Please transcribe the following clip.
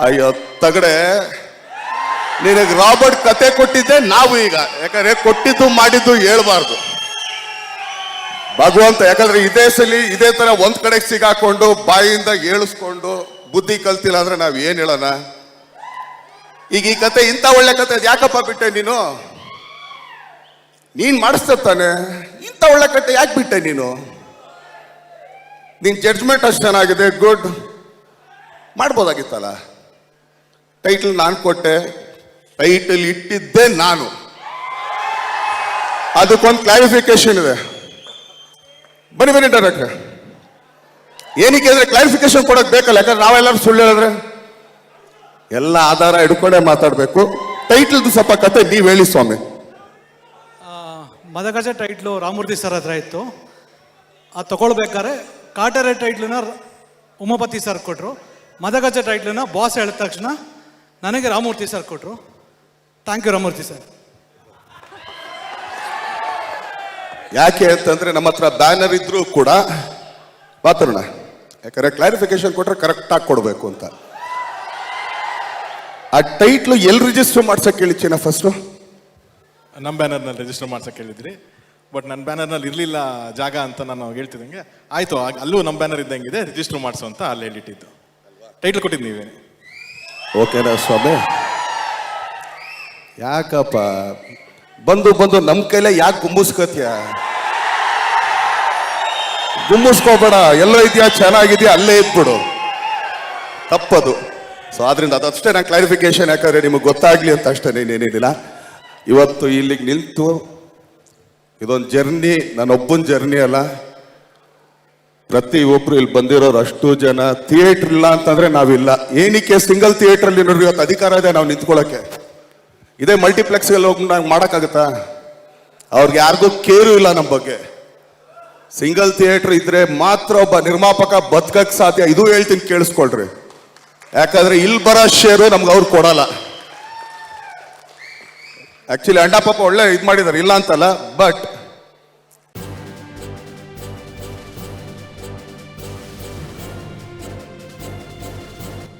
ಅಯ್ಯೋ, ತಗಡೆ. ನಿನಗೆ ರಾಬರ್ಟ್ ಕತೆ ಕೊಟ್ಟಿದ್ದೆ, ನಾವು ಈಗ. ಯಾಕಂದ್ರೆ ಕೊಟ್ಟಿದ್ದು ಮಾಡಿದ್ದು ಹೇಳ್ಬಾರ್ದು. ಭಗವಂತ, ಯಾಕಂದ್ರೆ ಇದೇ ಸಲಿ ಇದೇ ತರ ಒಂದ್ ಕಡೆಗೆ ಸಿಗಾಕೊಂಡು, ಬಾಯಿಂದ ಏಳಿಸ್ಕೊಂಡು ಬುದ್ಧಿ ಕಲ್ತಿಲ್ಲ ಅಂದ್ರೆ ನಾವ್ ಏನ್ ಹೇಳೋಣ? ಈಗ ಈ ಕತೆ ಇಂಥ ಒಳ್ಳೆ ಕತೆ ಯಾಕಪ್ಪ ಬಿಟ್ಟೆ ನೀನು? ನೀನ್ ಮಾಡಿಸ್ತಾನೆ ಇಂಥ ಒಳ್ಳೆ ಕತೆ ಯಾಕೆ ಬಿಟ್ಟೆ ನೀನು? ನಿನ್ ಜಡ್ಜ್ಮೆಂಟ್ ಅಷ್ಟು ಚೆನ್ನಾಗಿದೆ ಗುಡ್ ಮಾಡ್ಬೋದಾಗಿತ್ತಲ್ಲ? ಟೈಟಲ್ ನಾನು ಕೊಟ್ಟೆ ಟೈಟಲ್ ಇಟ್ಟಿದ್ದೆ ನಾನು. ಅದಕ್ಕೊಂದು ಕ್ಲಾರಿಫಿಕೇಶನ್ ಇದೆ. ಬನ್ನಿ ಬನ್ನಿ ಡೈರೆಕ್ಟರ್ ಏನಕ್ಕೆ ಅಂದ್ರೆ ಕ್ಲಾರಿಫಿಕೇಶನ್ ಕೊಡಕ್ ಬೇಕಲ್ಲ, ಯಾಕಂದ್ರೆ ನಾವೆಲ್ಲರೂ ಸುಳ್ಳು ಹೇಳಿದ್ರೆ. ಎಲ್ಲ ಆಧಾರ ಹಿಡ್ಕೊಂಡೇ ಮಾತಾಡಬೇಕು. ಟೈಟಲ್ದು ಸ್ವಲ್ಪ ಕತೆ ನೀವು ಹೇಳಿ ಸ್ವಾಮಿ. ಮದಗಜ ಟೈಟ್ಲು ರಾಮೂರ್ತಿ ಸರ್ ಹತ್ರ ಇತ್ತು. ಅದು ತಗೊಳ್ಬೇಕಾದ್ರೆ ಕಾಟರೆ ಟೈಟ್ಲನ್ನ ಉಮಾಪತಿ ಸರ್ ಕೊಟ್ಟರು ಮದಗಜ ಟೈಟ್ಲನ್ನ ಬಾಸ್ ಹೇಳಿದ ತಕ್ಷಣ ನನಗೆ ರಾಮೂರ್ತಿ ಸರ್ ಕೊಟ್ಟರು ಥ್ಯಾಂಕ್ ಯು ರಾಮೂರ್ತಿ ಸರ್. ಯಾಕೆ ಅಂತಂದ್ರೆ ನಮ್ಮ ಹತ್ರ ಬ್ಯಾನರ್ ಇದ್ರೂ ಕೂಡ ಮಾತಾಡೋಣ. ಯಾಕಂದ್ರೆ ಕ್ಲಾರಿಫಿಕೇಶನ್ ಕೊಟ್ರೆ ಕರೆಕ್ಟ್ ಆಗಿ ಕೊಡ್ಬೇಕು ಅಂತ. ಆ ಟೈಟ್ಲು ಎಲ್ಲಿ ರಿಜಿಸ್ಟರ್ ಮಾಡ್ಸಕ್ಕೆ ಹೇಳಿಚ್ಚಿನ ಫಸ್ಟು ನಮ್ಮ ಬ್ಯಾನರ್ನಲ್ಲಿ ರಿಜಿಸ್ಟರ್ ಮಾಡ್ಸಕ್ಕೆ ಹೇಳಿದ್ರಿ. ಬಟ್ ನನ್ನ ಬ್ಯಾನರ್ನಲ್ಲಿ ಇರಲಿಲ್ಲ ಜಾಗ ಅಂತ ನಾನು ಹೇಳ್ತಿದ್ದಂಗೆ. ಆಯಿತು ಅಲ್ಲೂ ನಮ್ಮ ಬ್ಯಾನರ್ ಇದ್ದಂಗಿದೆ ರಿಜಿಸ್ಟರ್ ಮಾಡಿಸು ಅಂತ ಅಲ್ಲಿ ಹೇಳಿಟ್ಟಿದ್ದು. ಟೈಟ್ಲ್ ಕೊಟ್ಟಿದ್ದು ನೀವೇ. ಓಕೆನಾ ಸ್ವಾಮಿ. ಯಾಕಪ್ಪ? ಬಂದು ಬಂದು ನಮ್ಮ ಕೈಲೇ ಯಾಕೆ ಗುಂಬಿಸ್ಕೋತೀಯ? ಗುಂಬಿಸ್ಕೋಬೇಡ, ಎಲ್ಲ ಇದೆಯಾ, ಚೆನ್ನಾಗಿದೆಯಾ, ಅಲ್ಲೇ ಇದ್ಬಿಡು. ತಪ್ಪದು. ಸೊ ಆದ್ರಿಂದ ಅದಷ್ಟೇ ನಾನು ಕ್ಲಾರಿಫಿಕೇಶನ್ ಯಾಕಂದ್ರೆ ನಿಮಗೆ ಗೊತ್ತಾಗ್ಲಿ ಅಂತ ಅಷ್ಟೇ ಏನಿದಿಲ್ಲ. ಇವತ್ತು ಇಲ್ಲಿಗೆ ನಿಂತು ಇದೊಂದು ಜರ್ನಿ ನನ್ನೊಬ್ಬನ ಜರ್ನಿ ಅಲ್ಲ. ಪ್ರತಿ ಒಬ್ರು ಇಲ್ಲಿ ಬಂದಿರೋರು ಅಷ್ಟು ಜನ ಥಿಯೇಟರ್ ಇಲ್ಲ ಅಂತಂದ್ರೆ ನಾವಿಲ್ಲ. ಏನಕ್ಕೆ ಸಿಂಗಲ್ ಥಿಯೇಟರ್ ಅಲ್ಲಿ ನೋಡ್ರಿ, ಇವತ್ತು ಅಧಿಕಾರ ಇದೆ ನಾವು ನಿಂತ್ಕೊಳ್ಳೋಕೆ. ಇದೇ ಮಲ್ಟಿಪ್ಲೆಕ್ಸ್ ಹೋಗಿ ನಾವು ಮಾಡಕ್ಕಾಗತ್ತಾ? ಅವ್ರಿಗೆ ಯಾರಿಗೂ ಕೇರು ಇಲ್ಲ ನಮ್ಮ ಬಗ್ಗೆ. ಸಿಂಗಲ್ ಥಿಯೇಟರ್ ಇದ್ರೆ ಮಾತ್ರ ಒಬ್ಬ ನಿರ್ಮಾಪಕ ಬದುಕಕ್ ಸಾಧ್ಯ. ಇದು ಹೇಳ್ತೀನಿ ಕೇಳಿಸ್ಕೊಳ್ರಿ. ಯಾಕಂದ್ರೆ ಇಲ್ಲಿ ಬರೋ ಶೇರು ನಮ್ಗೆ ಅವ್ರು ಕೊಡಲ್ಲ. ಆಕ್ಚುಲಿ ಅಣ್ಣ ಪಾಪ ಒಳ್ಳೆ ಇದು ಮಾಡಿದಾರೆ, ಇಲ್ಲ ಅಂತಲ್ಲ ಬಟ್